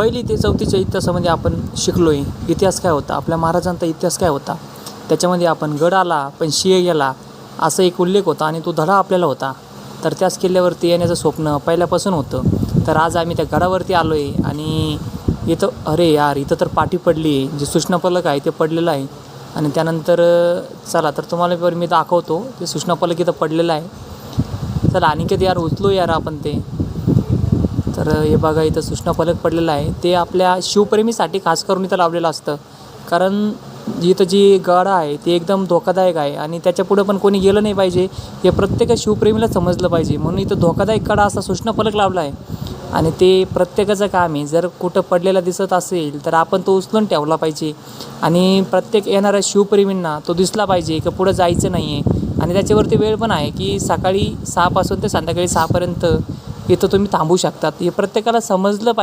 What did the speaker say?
पहिली ते चौथीच्या इतिहासामध्ये आपण शिकलो आहे इतिहास काय होता? आपल्या महाराजांचा इतिहास काय होता? त्याच्यामध्ये आपण गड आला पण शिय गेला असा एक उल्लेख होता आणि तो धडा आपल्याला होता. तर त्याच किल्ल्यावरती येण्याचं स्वप्न पहिल्यापासून होतं. तर आज आम्ही त्या गडावरती आलो आहे आणि इथं अरे यार इथं तर पाठी पडली आहे. जे सूचनाफलक आहे ते पडलेलं आहे. आणि त्यानंतर चला तर तुम्हाला बरं मी दाखवतो. ते सूचनाफलक इथं पडलेलं आहे. चला आणि कधी यार उचलू यार आपण ते. तर हे बघा इथं सूचना फलक पडलेलं आहे. ते आपल्या शिवप्रेमीसाठी खास करून इथं लावलेलं असतं. कारण इथं जी गडा आहे ती एकदम धोकादायक आहे आणि त्याच्या पुढं पण कोणी गेलं नाही पाहिजे हे प्रत्येक शिवप्रेमीला समजलं पाहिजे. म्हणून इथं धोकादायक कडा असा सूचना फलक लावला आहे. आणि ते प्रत्येकाचं काम आहे. जर कुठं पडलेला दिसत असेल तर आपण तो उचलून ठेवला पाहिजे. आणि प्रत्येक येणाऱ्या शिवप्रेमींना तो दिसला पाहिजे की पुढं जायचं नाही आहे आणि त्याच्यावरती वेळ पण आहे की सकाळी सहापासून ते संध्याकाळी सहापर्यंत इथं तुम्ही थांबू शकतात. हे प्रत्येकाला समजलं पाहिजे.